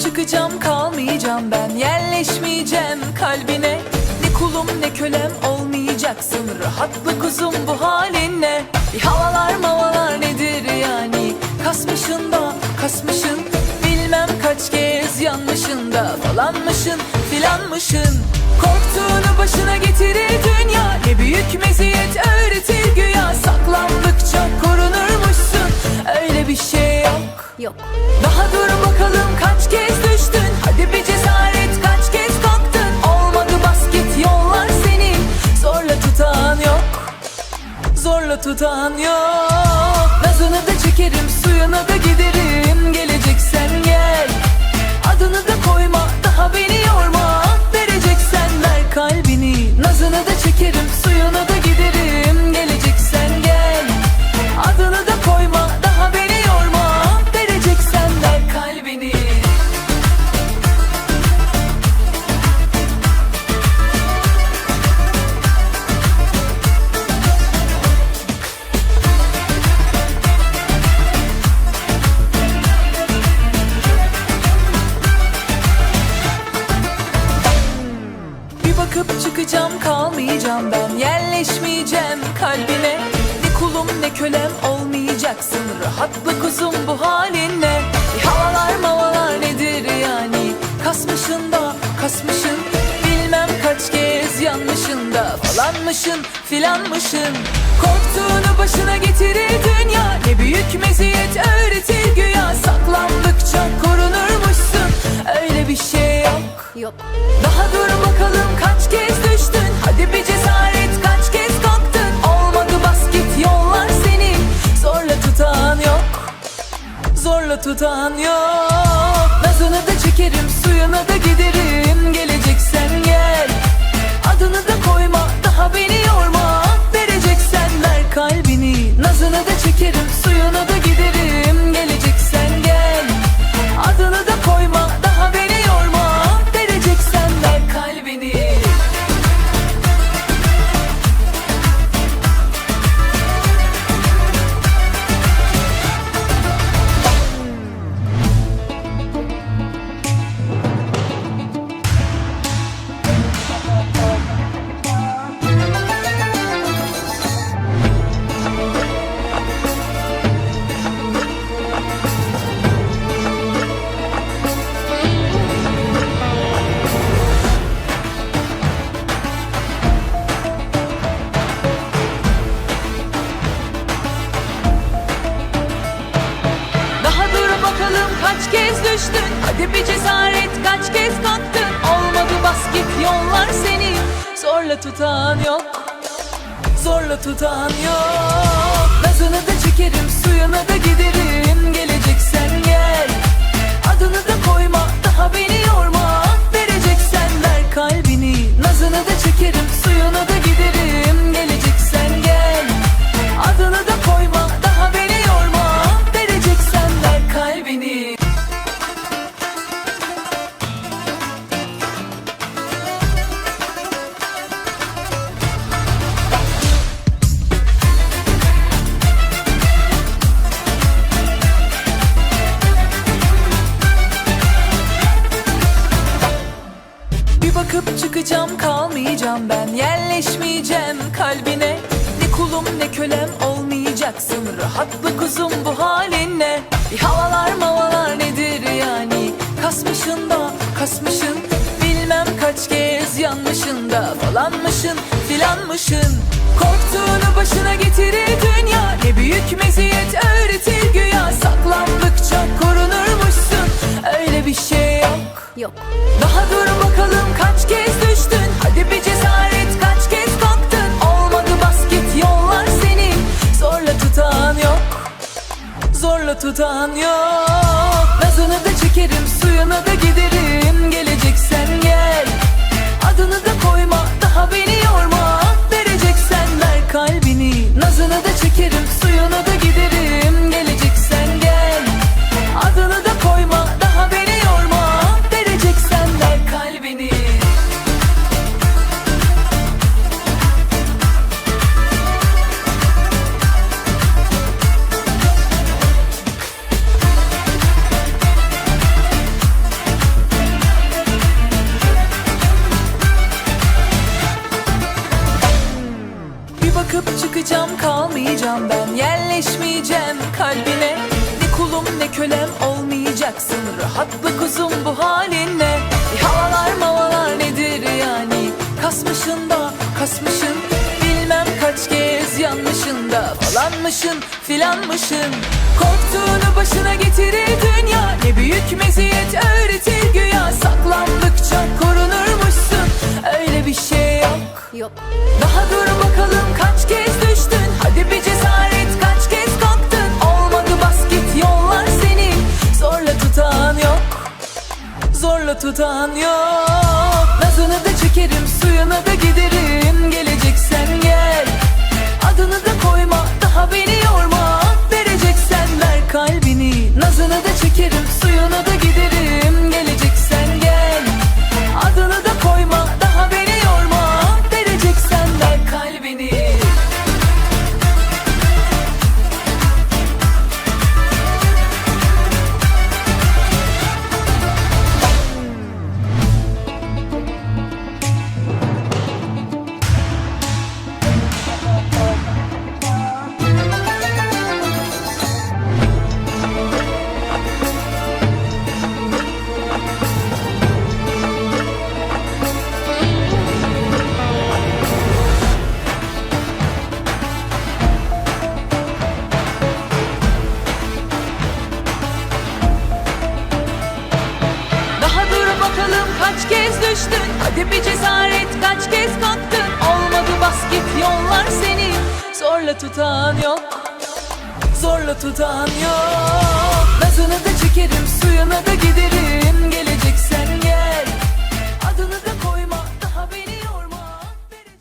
çıkacağım kalmayacağım ben. Yerleşmeyeceğim kalbine. Ne kulum ne kölem olmayacaksın. Rahatlık uzun bu halinle Bir havalar mavalar nedir yani? Kasmışın da kasmışın. Bilmem kaç kez yanmışın da Falanmışın filanmışın. Korktuğunu başına getirir dünya. Ne büyük meziyet Tutan yok. Nazını da çekerim suyuna da giderim. Geleceksen gel. Adını da koyma daha beni yorma. Vereceksen ver kalbini. Nazını da çekerim suyuna da giderim Bir bakıp çıkacağım kalmayacağım ben. Yerleşmeyeceğim kalbine. Ne kulum ne kölem olmayacaksın. Rahatlık uzun bu halinle. Bir havalar mavalar nedir yani? Kasmışın da kasmışın. Bilmem kaç kez yanmışın da Falanmışın filanmışın. Korktuğunu başına getirir dünya. Ne büyük meziyet öğretir güya. Saklandıkça korunurmuşsun. Öyle bir şey yok. Yok. daha dur Zorla tutan kaç kez düştün Hadi bir cesaret kaç kez kalktın Olmadı basket yollar seni. Zorla tutan yok Zorla tutan yok Yerleşmeyeceğim kalbine. Ne kulum ne kölem olmayacaksın. Rahatlık uzun bu halinle Bir havalar mavalar nedir yani? Kasmışın da kasmışın. Bilmem kaç kez yanmışın da Falanmışın filanmışın. Korktuğunu başına getirir dünya. Ne büyük meziyet öğretir güya. Saklandıkça korunurmuşsun. Öyle bir şey yok. Yok. Tutan yok. Nazını da çekerim yerleşmeyeceğim kalbine. Ne kulum ne kölem olmayacaksın. Rahatla kuzum bu halinle. Bir havalar mavalar nedir yani? Kasmışın da kasmışın. Bilmem kaç kez yanlışında Falanmışın filanmışın. Korktuğunu başına getirir tutan yok düştün Hadi bir cesaret kaç kez kalktın Olmadı bas git yollar seni. Zorla tutan yok. Zorla tutan yok. Nazını da çekerim suyuna da giderim